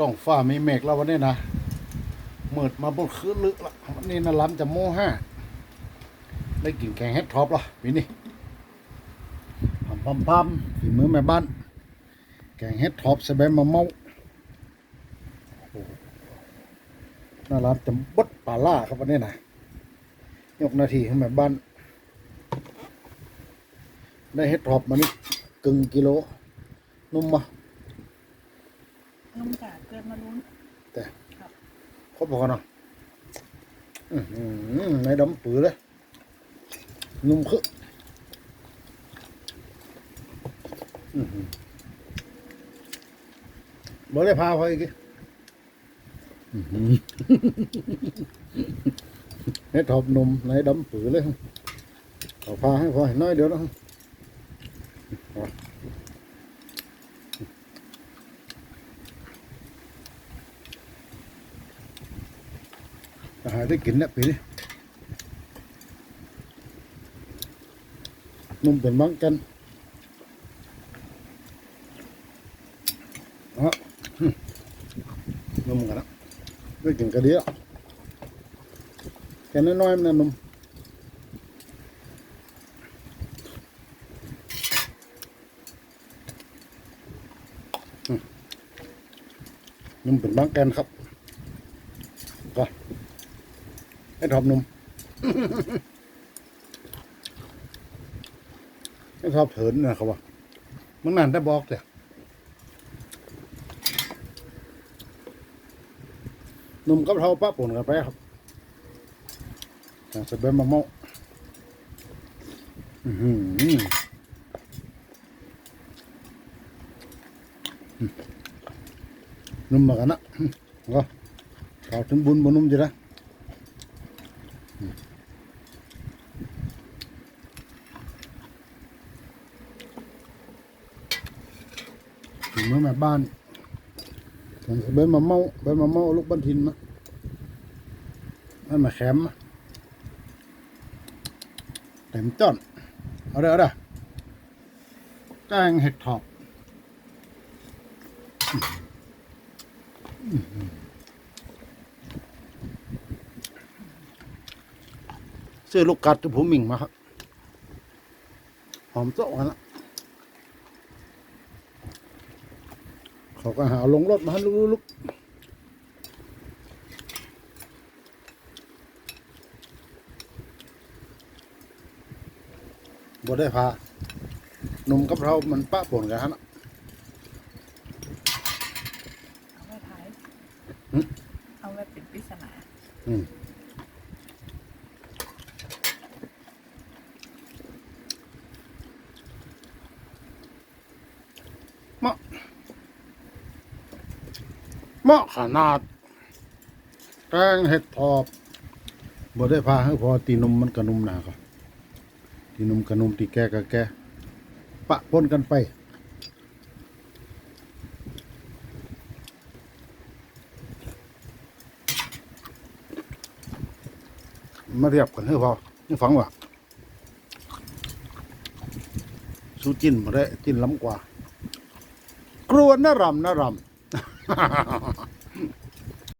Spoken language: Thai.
ต้องฟ้ามีเมฆแล้ววันนี้นะมืดมาบนคืนลึกละวันนี้นะล้ำจะโม่ห้าได้กินแกงเฮ็ดท็อปละปีนี้พัมพัมพัมฝีมือแม่บ้าน แกงเฮ็ดท็อปใส่ใบมะเมาโอ้โหน่ารักจะบดปลาล่าครับวันนี้นะยกนาทีให้แม่บ้าน ได้เฮ็ดท็อปมานี่กึ่งกิโล นุ่มมา นุ่มกาเกิดมาลุ้นแต่ครบพอเนาะอื้อหือในดำปือเลย นุ่มคืออื้อหือบ่ได้พาพออีกทีอื้อหือให้ทอบนมในดำปือเลยเอาพาให้พอให้น้อยเดียวนะ อาหารได้กินเนี่ยปีนี้นุ่มเป็นบังกันอ๋อหึนุ่มกันนะได้กินกระเดียวแค่น้อยๆมันนะนุ่มนุ่มเป็นบังกันครับก็ ให้ทอบนุ่มให้ทอบเถินนะครับว่ามันนานได้บอกเลยนุ่มกับเท่าป้าปุ่นกันไปครับจากสเบมมะมาอื้อหือนุ่มมากันนะก็ข่าถึงบุญบนุ่มจีนะ เมื่อแม่บ้านเบมมะเมาเบมมะเมาลูกบ้านทินมาให้มาแคมมาเต็มจอนเอาเด้อเอาเด้อแกงเห็ดถอบเสื้อลูกกัดที่ผมมิ่งมาครับ หอมโต๊ะกันละ เขาก็หาลงรถมาให้ลุกๆบ่ได้พาหนุ่มกับเรามันปะปนกันฮะนะเอาไว้ท้ายหึเอาไว้เป็นปริศนาอืมเหมาะ เหมาะขนาดแกงเห็ดทอบบ่ได้พาให้พอตีนมมันกระนุมหนาก็ตีนมกระนุมตีแก่กะแก่ปะปนกันไปมาเรียบกันให้พอนี่ฟังว่าสู้จิ้นมาได้จิ้นล้ำกว่า กลัวน่ารำน่ารำ ハハハハ。